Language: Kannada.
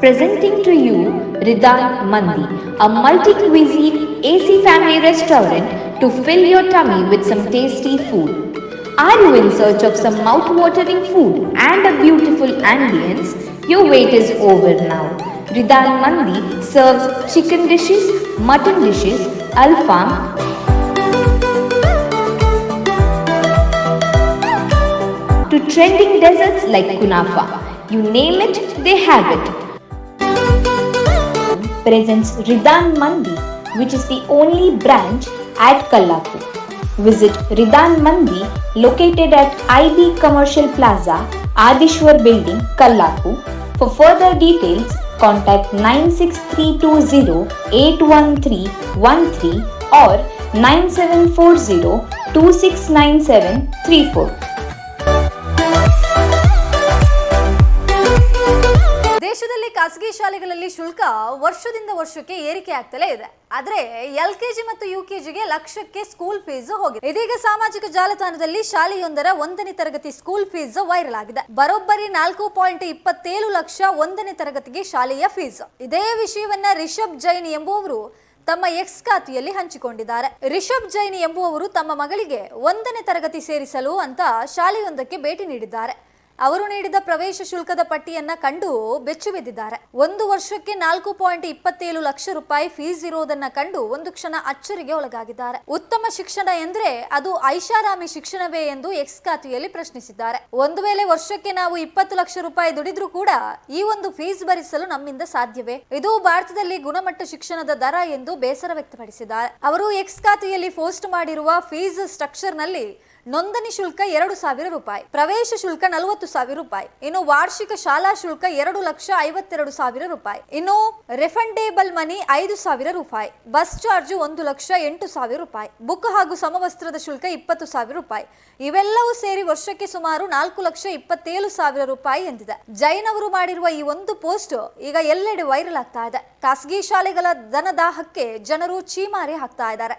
Presenting to you Ridan Mandi, a multi-cuisine AC family restaurant to fill your tummy with some tasty food. Are you in search of some mouth-watering food and a beautiful ambience? Your wait is over now. Ridan Mandi serves chicken dishes, mutton dishes, alfam, to trending desserts like kunafa. You name it, they have it. Presents Ridan Mandi, which is the only branch at Kallaku. Visit Ridan Mandi located at IB Commercial Plaza, Adishwar Building, Kallaku. For further details, contact 96320 81313 or 9740 ಶಾಲೆಗಳಲ್ಲಿ ಶುಲ್ಕ ವರ್ಷದಿಂದ ವರ್ಷಕ್ಕೆ ಏರಿಕೆ ಆಗ್ತಲೇ ಇದೆ. ಆದ್ರೆ ಎಲ್ ಕೆಜಿ ಮತ್ತು ಯು ಕೆಜಿಗೆ ಲಕ್ಷಕ್ಕೆ ಸ್ಕೂಲ್ ಫೀಸ್ ಹೋಗಿದೆ. ಇದೀಗ ಸಾಮಾಜಿಕ ಜಾಲತಾಣದಲ್ಲಿ ಶಾಲೆಯೊಂದರ ಒಂದನೇ ತರಗತಿ ಸ್ಕೂಲ್ ಫೀಸ್ ವೈರಲ್ ಆಗಿದೆ. ಬರೋಬ್ಬರಿ ನಾಲ್ಕು ಪಾಯಿಂಟ್ ಇಪ್ಪತ್ತೇಳು ಲಕ್ಷ ಒಂದನೇ ತರಗತಿಗೆ ಶಾಲೆಯ ಫೀಸ್. ಇದೇ ವಿಷಯವನ್ನ ರಿಷಬ್ ಜೈನ್ ಎಂಬುವವರು ತಮ್ಮ ಎಕ್ಸ್ ಖಾತೆಯಲ್ಲಿ ಹಂಚಿಕೊಂಡಿದ್ದಾರೆ. ರಿಷಬ್ ಜೈನ್ ಎಂಬುವವರು ತಮ್ಮ ಮಗಳಿಗೆ ಒಂದನೇ ತರಗತಿ ಸೇರಿಸಲು ಅಂತ ಶಾಲೆಯೊಂದಕ್ಕೆ ಭೇಟಿ ನೀಡಿದ್ದಾರೆ. ಅವರು ನೀಡಿದ ಪ್ರವೇಶ ಶುಲ್ಕದ ಪಟ್ಟಿಯನ್ನ ಕಂಡು ಬೆಚ್ಚು ಬಿದ್ದಿದ್ದಾರೆ. ಒಂದು ವರ್ಷಕ್ಕೆ ನಾಲ್ಕು ಪಾಯಿಂಟ್ ಇಪ್ಪತ್ತೇಳು ಲಕ್ಷ ರೂಪಾಯಿ ಫೀಸ್ ಇರೋದನ್ನ ಕಂಡು ಒಂದು ಕ್ಷಣ ಅಚ್ಚರಿಗೆ ಒಳಗಾಗಿದ್ದಾರೆ. ಉತ್ತಮ ಶಿಕ್ಷಣ ಎಂದ್ರೆ ಅದು ಐಷಾರಾಮಿ ಶಿಕ್ಷಣವೇ ಎಂದು ಎಕ್ಸ್ ಖಾತೆಯಲ್ಲಿ ಪ್ರಶ್ನಿಸಿದ್ದಾರೆ. ಒಂದು ವೇಳೆ ವರ್ಷಕ್ಕೆ ನಾವು ಇಪ್ಪತ್ತು ಲಕ್ಷ ರೂಪಾಯಿ ದುಡಿದ್ರೂ ಕೂಡ ಈ ಒಂದು ಫೀಸ್ ಭರಿಸಲು ನಮ್ಮಿಂದ ಸಾಧ್ಯವೇ? ಇದು ಭಾರತದಲ್ಲಿ ಗುಣಮಟ್ಟ ಶಿಕ್ಷಣದ ದರ ಎಂದು ಬೇಸರ ವ್ಯಕ್ತಪಡಿಸಿದ್ದಾರೆ. ಅವರು ಎಕ್ಸ್ ಖಾತೆಯಲ್ಲಿ ಪೋಸ್ಟ್ ಮಾಡಿರುವ ಫೀಸ್ ಸ್ಟ್ರಕ್ಚರ್ನಲ್ಲಿ ನೋಂದಣಿ ಶುಲ್ಕ ಎರಡು ಸಾವಿರ ರೂಪಾಯಿ, ಪ್ರವೇಶ ಶುಲ್ಕ ನಲವತ್ತು ಸಾವಿರ ರೂಪಾಯಿ, ಇನ್ನು ವಾರ್ಷಿಕ ಶಾಲಾ ಶುಲ್ಕ ಎರಡು ಲಕ್ಷ ಐವತ್ತೆರಡು ಸಾವಿರ ರೂಪಾಯಿ, ಇನ್ನು ರಿಫಂಡೇಬಲ್ ಮನಿ ಐದು ಸಾವಿರ ರೂಪಾಯಿ, ಬಸ್ ಚಾರ್ಜ್ ಒಂದು ಲಕ್ಷ ಎಂಟು ಸಾವಿರ ರೂಪಾಯಿ, ಬುಕ್ ಹಾಗೂ ಸಮವಸ್ತ್ರದ ಶುಲ್ಕ ಇಪ್ಪತ್ತು ಸಾವಿರ ರೂಪಾಯಿ, ಇವೆಲ್ಲವೂ ಸೇರಿ ವರ್ಷಕ್ಕೆ ಸುಮಾರು ನಾಲ್ಕು ಲಕ್ಷ ಇಪ್ಪತ್ತೇಳು ಸಾವಿರ ರೂಪಾಯಿ ಎಂದಿದೆ. ಜೈನ್ ಅವರು ಮಾಡಿರುವ ಈ ಒಂದು ಪೋಸ್ಟ್ ಈಗ ಎಲ್ಲೆಡೆ ವೈರಲ್ ಆಗ್ತಾ ಇದೆ. ಖಾಸಗಿ ಶಾಲೆಗಳ ಧನದಾಹಕ್ಕೆ ಜನರು ಚೀಮಾರಿ ಹಾಕ್ತಾ ಇದ್ದಾರೆ.